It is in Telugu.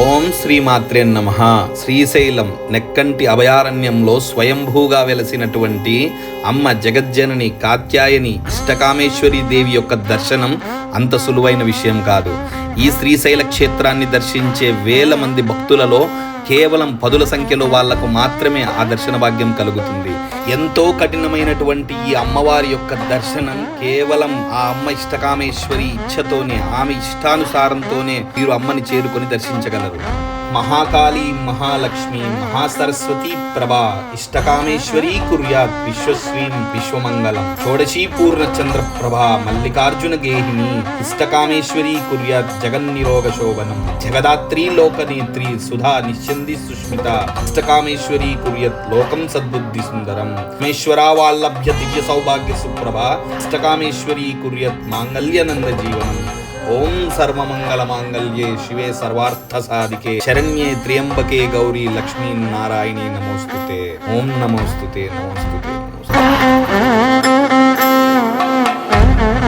ఓం శ్రీమాత్రే నమ. శ్రీశైలం నెక్కంటి అభయారణ్యంలో స్వయంభూగా వెలసినటువంటి అమ్మ జగజ్జనని కాత్యాయని ఇష్టకామేశ్వరి దేవి యొక్క దర్శనం అంత సులువైన విషయం కాదు. ఈ శ్రీశైల క్షేత్రాన్ని దర్శించే వేల మంది భక్తులలో కేవలం పదుల సంఖ్యలో వాళ్ళకు మాత్రమే ఆ దర్శన భాగ్యం కలుగుతుంది. ఎంతో కఠినమైనటువంటి ఈ అమ్మవారి యొక్క దర్శనం కేవలం ఆ అమ్మ ఇష్టకామేశ్వరి ఇచ్ఛతోనే ఆమె ఇష్టానుసారంతోనే మీరు అమ్మని చేరుకొని దర్శించగలరు. మహాకాళి మహాలక్ష్మి మహాసరస్వతి ప్రభా ఇష్టకామేశ్వరీ కుర్యాత్ విశ్వశ్రీం విశ్వమంగళం షోడశీ పూర్ణచంద్ర ప్రభా మల్లికార్జున గేహిని ఇష్టకామేశ్వరీ కుర్యాత్ జగన్నిరోగ శోభనం జగదాత్రి లోకనేత్రి సుధా నిశ్చంది సుష్మిత ఇష్టకామేశ్వరీ కుర్యత్ లోకం సద్బుద్ధి సుందరం మేశ్వరా వాళ్ళభ్య దివ్య సౌభాగ్య సుప్రభ ఇష్టకామేశ్వరీ కుర్యత్ మాంగళ్యనంద జీవనం ಓಂ ಸರ್ವಮಂಗಲ ಮಾಂಗಲ್ಯೇ ಶಿವೇ ಸರ್ವಾರ್ಥ ಸಾಧಿಕೆ ಶರಣ್ಯೇ ತ್ರಿಯಂಬಕೆ ಗೌರಿ ಲಕ್ಷ್ಮೀ ನಾರಾಯಣಿ ನಮೋಸ್ತುತೆ. ಓಂ ನಮೋಸ್ತುತೆ ನಮೋಸ್ತುತೆ.